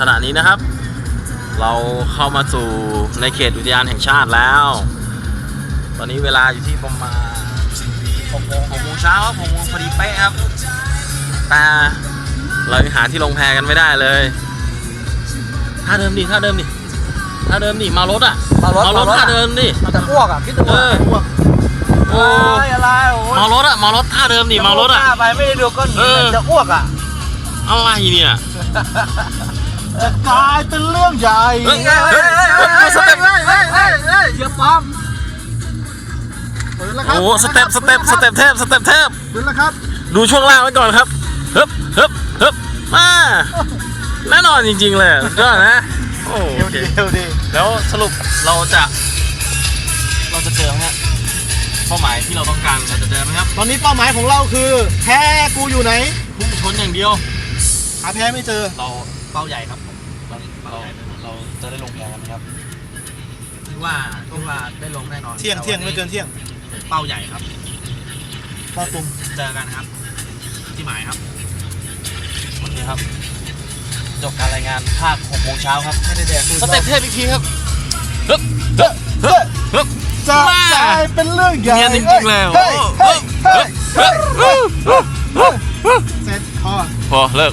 ขณะนี้นะครับ เราเข้ามาสู่ในเขตอุทยานแห่งชาติแล้ว ตอนนี้เวลาอยู่ที่ประมาณ6โมง6โมงเช้าครับ6โมงพอดีเป๊ะครับ แต่เรายังหาที่ลงแพกันไม่ได้เลยท่าเดิมดิท่าเดิมดิท่าเดิมดิเมารถอะเมารถเมารถเมารถท่าเดิมดิมันจะอ้วกอะคิดดูเอออ้วกโอ้ยอะไรโอ้ยเมารถอะเมารถท่าเดิมดิเมารถอะจะไปไม่ได้ดูก้อนหิเอนอจะอ้วกอะอะไรเนี่ย กลายเป็นเรื่องใหญ่เฮ้ยเฮ้ยเฮ้ยเฮ้ยสเต็ปเฮ้ยเฮ้ยเฮ้ยเฮ้ยอย่าปั๊มเปิดแล้วครับโอ้สเต็ปสเต็ปสเต็ปเทพสเต็ปเทพเปิดแล้วครับ ดูช่วงล่างไว้ก่อนครับฮึบฮึบฮึบมาแน่นอนจริง ๆ เลยสุดยอดนะโอ้เดี๋ยวโอเดี๋ยวดีแล้วสรุปเราจะเราจะเจอไหมฮะเป้าหมายที่เราต้องการเราจะเจอไหมครับ ตอนนี้เป้าหมายของเราคือแพ้กูอยู่ไหนพุ่งชนอย่างเดียวหาแพ้ไม่เจอเรา เป้าใหญ่ครับผมเราเราเราจะได้ลงแข่งกันนะครับ คิดว่าคิดว่าได้ลงแน่นอนเที่ยงเที่ยงไม่เกินเที่ยงเป้าใหญ่ครับเป้าตุ่มเจอกันครับ ที่หมายครับ โอเคครับ จบการรายงานภาค6โมงเช้าครับ ไม่ได้แดกกูสเต็ปเทพอีกทีครับฮึบฮึบฮึบฮึบ จะมากลายเป็นเรื่องใหญ่เนียนจริงๆเลยเฮ้ยเฮ้ยเฮ้ยฮึบฮึบฮึบฮึบฮึบเสร็จพอพอเลิก